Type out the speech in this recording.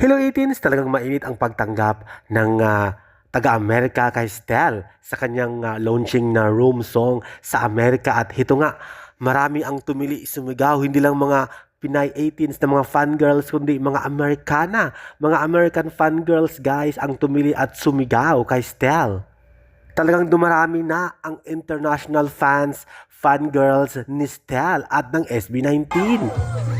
Hello 18s, talagang mainit ang pagtanggap ng ah, taga-Amerika kay Stel sa kanyang ah, launching na room song sa Amerika at hito nga, marami ang tumili sumigaw, hindi lang mga Pinay 18s na mga fangirls kundi mga Amerikana, mga American fangirls guys ang tumili at sumigaw kay Stel. Talagang dumarami na ang international fans, fangirls ni Stel at ng SB19.